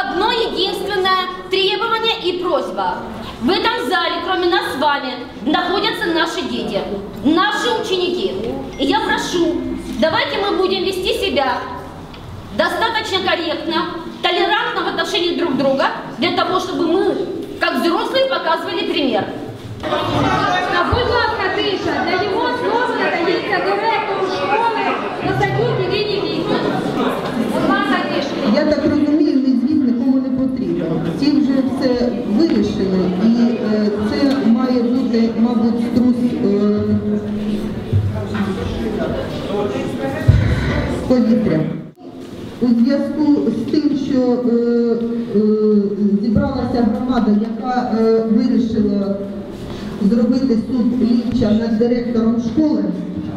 одно единственное требование и просьба. В этом зале, кроме нас с вами, находятся наши дети, наши ученики. И я прошу, давайте мы будем вести себя достаточно корректно, толерантно в отношении друг друга, для того, чтобы мы, как взрослые, показывали пример. А будь ласка, тиша, для його слова надається директору повітря. У зв'язку з тим, що е, е, зібралася громада, яка е, вирішила зробити суд ліча над директором школи,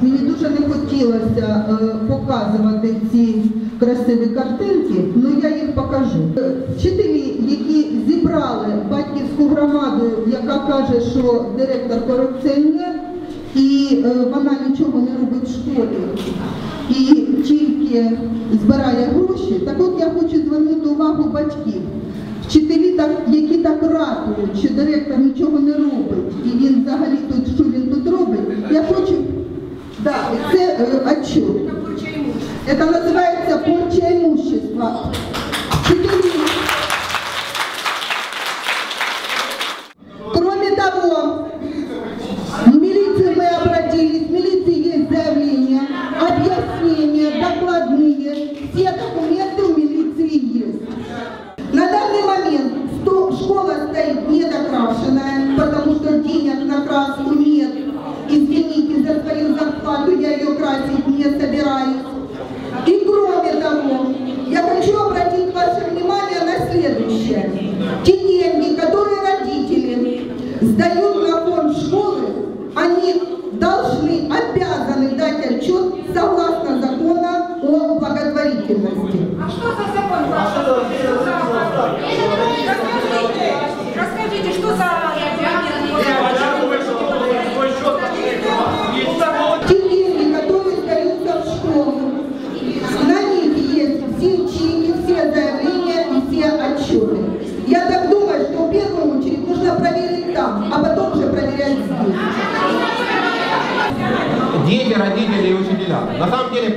мені дуже не хотілося е, показувати ці красиві картинки, але я їх покажу. Е, Вчителі, які зібрали батьківську громаду, яка каже, що директор корупціонер, і е, вона нічого не робить в школі. І тільки збирає гроші. Так от я хочу звернути увагу батьків. Вчителі, так, які так ратують, що директор нічого не робить, і він взагалі тут, що він тут робить, я хочу. Да, це а що? Це називається порча имущества. На краску нет. Извините за свою зарплату, я ее красить не собираюсь. И кроме того, я хочу обратить ваше внимание на следующее. Те деньги, которые родители сдают на фонд школы, они должны, обязаны дать отчет согласно закону о благотворительности. А что за закон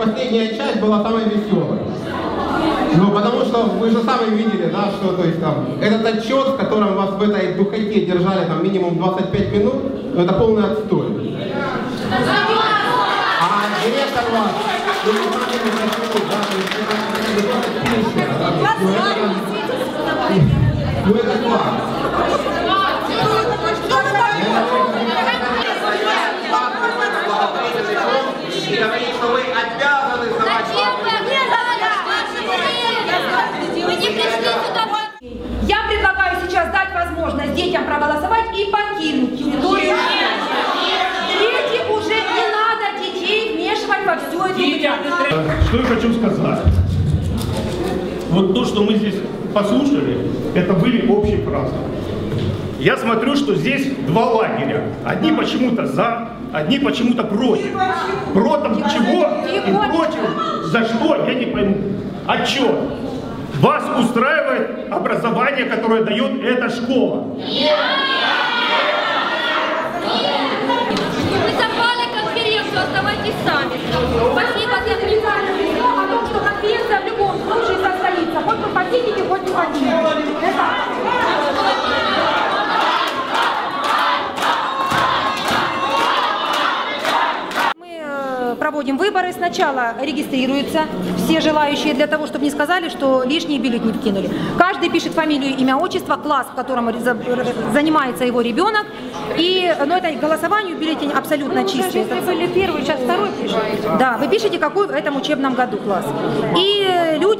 последняя часть была самой веселой. Ну, потому что вы же сами видели, да, что, то есть там, этот отчет, в котором вас в этой духоте держали там минимум 25 минут, ну, это полный отстой. А директор вас, ну, на самом Что я хочу сказать? Вот то, что мы здесь послушали, это были общие фразы. Я смотрю, что здесь два лагеря. Одни почему-то за, одни почему-то против. Против чего и против за что, я не пойму. Отчет. Вас устраивает образование, которое дает эта школа. Вы сорвали конференцию, оставайтесь сами. Спасибо за Все о том, что конференция в любом случае состоится. Хоть вы хотите, хоть не хотите. Это- Мы э, выборы. Сначала регистрируются все желающие для того, чтобы не сказали, что лишние бюллетени вкинули. Каждый пишет фамилию, имя, отчество, класс, в котором за- занимается его ребенок. И, ну, это голосованию бюллетень абсолютно чистый. Если были первый, сейчас второй пишете. Да, ви пишете, какой в этом учебном году класс. І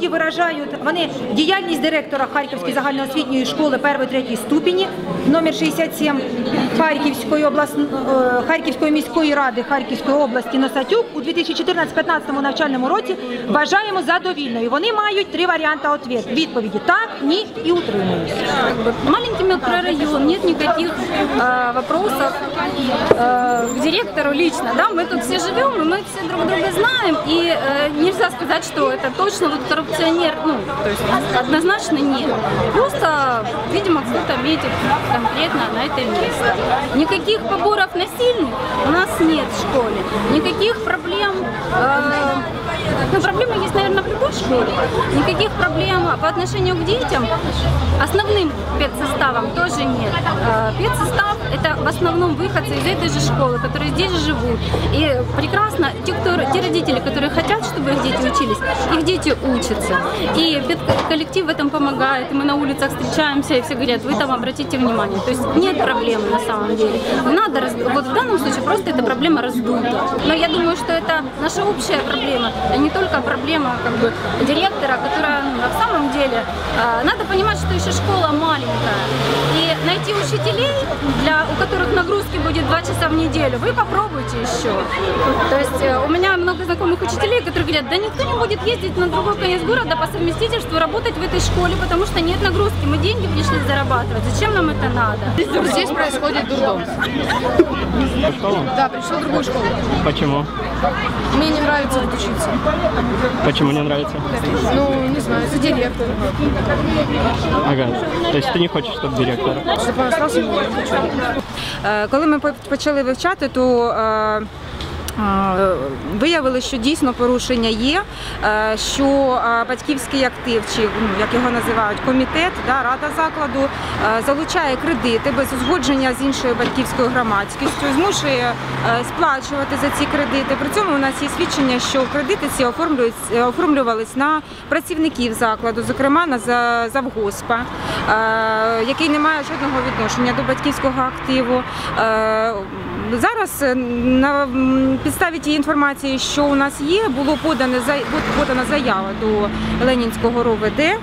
е, люди виражають, вони діяльність директора Харківської загальноосвітньої школи 1-3 ступені, номер 67 Харківської обласної Харківської міської ради Харківської області Носатюк у 2014-15 навчальному році вважаємо задовільною. Вони мають три варіанти ответ- відповіді: так, ні і утримуюсь. Маленький микрорайон, нет никаких э, вопросов э, к директору лично. Да, мы тут все живем, и мы все друг друга знаем, и э, нельзя сказать, что это точно вот корруп- коррупционер, ну, то есть однозначно нет. Просто, видимо, кто-то метит конкретно на это место. Никаких поборов насильных у нас нет в школе. Никаких проблем, э, ну, проблемы есть, наверное, в любой школе. Никаких проблем по отношению к детям, основным педсоставом тоже нет. Э, Педсостав – это в основном выходцы из этой же школы, которые здесь живут. И прекрасно, те, кто, те родители, которые хотят, чтобы их дети учились, их дети учатся. И коллектив в этом помогает, и мы на улицах встречаемся, и все говорят, вы там обратите внимание. То есть нет проблемы на самом деле. Надо, вот в данном случае просто эта проблема раздута. Но я думаю, что это наша общая проблема, а не только проблема как бы, директора, которая ну, на самом деле, э, надо понимать, что еще школа маленькая. И найти учителей, для, у которых нагрузки будет 2 часа в неделю, вы попробуйте еще. То есть э, у меня много знакомых учителей, которые говорят, да никто не будет ездить на другой конец города по совместительству работать в этой школе, потому что нет нагрузки, мы деньги пришли зарабатывать, зачем нам это надо? Здесь происходит дурдом. Да, пришел в другую школу. Почему? Мне не нравится тут учиться. Почему не нравится? Ну, не знаю, за директора. Ага. То есть ты не хочешь, чтобы директор? Чтобы он остался, не хочу. Е, Коли ми по- почали вивчати, то виявили, що дійсно порушення є, е, що е, батьківський актив, чи ну, як його називають, комітет, да, рада закладу е, залучає кредити без узгодження з іншою батьківською громадськістю, змушує сплачувати за ці кредити. При цьому у нас є свідчення, що кредити ці оформлювались на працівників закладу, зокрема на за- завгоспа, який не має жодного відношення до батьківського активу. Зараз е, на підставі тієї інформації, що у нас є, було подане подана заява до Ленінського РОВД е,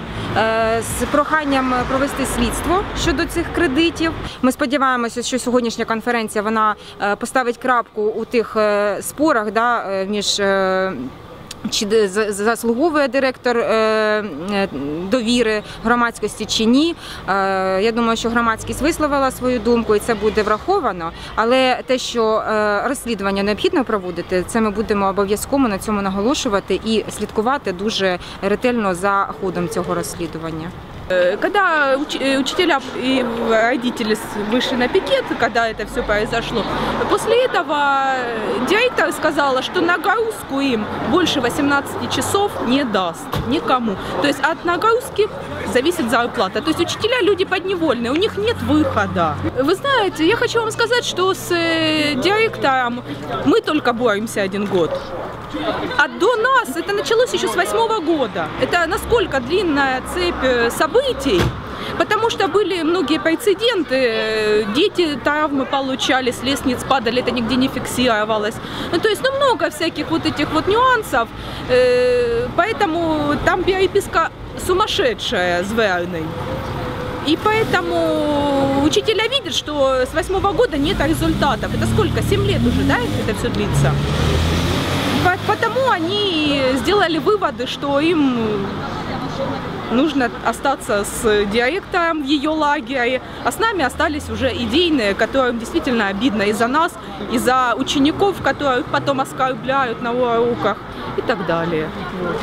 з проханням провести слідство щодо цих кредитів. Ми сподіваємося, що сьогоднішня конференція вона е, поставить крапку у тих спорах да, між. Чи заслуговує директор е, е, довіри громадськості чи ні. Е, Я думаю, що громадськість висловила свою думку і це буде враховано. Але те, що розслідування необхідно проводити, це ми будемо обов'язково на цьому наголошувати і слідкувати дуже ретельно за ходом цього розслідування. Когда уч- э, учителя и родители вышли на пикет, когда это все произошло, после этого э, директор сказала, что нагрузку им больше 18 часов не даст никому. То есть от нагрузки зависит зарплата. То есть учителя люди подневольные, у них нет выхода. Вы знаете, я хочу вам сказать, что с э, директором мы только боремся один год. А до нас это началось еще с восьмого года. Это насколько длинная цепь э, событий. Потому что были многие прецеденты, э, дети травмы получали, с лестниц падали, это нигде не фиксировалось. Ну, то есть, ну, много всяких вот этих вот нюансов. Э, Поэтому там переписка сумасшедшая с Верной. И поэтому учителя видят, что с восьмого года нет результатов. Это сколько? Семь лет уже, да, это все длится? По- Потому они сделали выводы, что им нужно остаться с директором в ее лагере, а с нами остались уже идейные, которым действительно обидно и за нас, и за учеников, которых потом оскорбляют на уроках и так далее. Вот.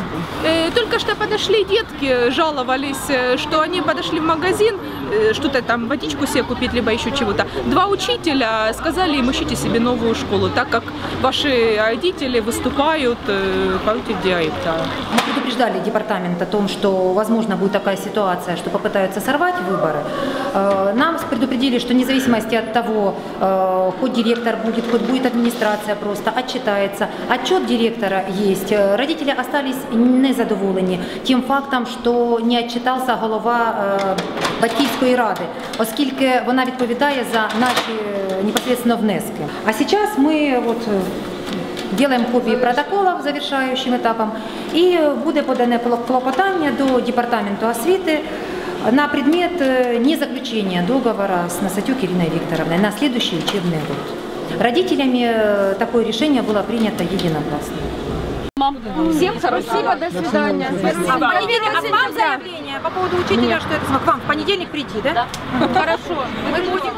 Э, Только что подошли детки, жаловались, э, что они подошли в магазин, э, что-то там, водичку себе купить, либо еще чего-то. Два учителя сказали им, ищите себе новую школу, так как ваши родители выступают против директора. Мы предупреждали департамент о том, что возможно будет такая ситуация, что попытаются сорвать выборы. Э, Нам предупредили, что вне зависимости от того, э, хоть директор будет, хоть будет администрация просто отчитается, отчет директора есть. Э, Родители остались незадоволені тим фактом, що не відчитався голова е, батьківської ради, оскільки вона відповідає за наші е, непосредственно внески. А зараз ми от е, Делаем копії протоколів завершаючим етапом і буде подане клопотання до департаменту освіти на предмет э, незаключения договора с Носатюк Ириной Викторовной на следующий учебный год. Родителями э, такое решение было принято единогласно. Всем спасибо, до свидания. А вам заявление по поводу учителя, что это к вам в понедельник прийти, да? Хорошо. Мы будем.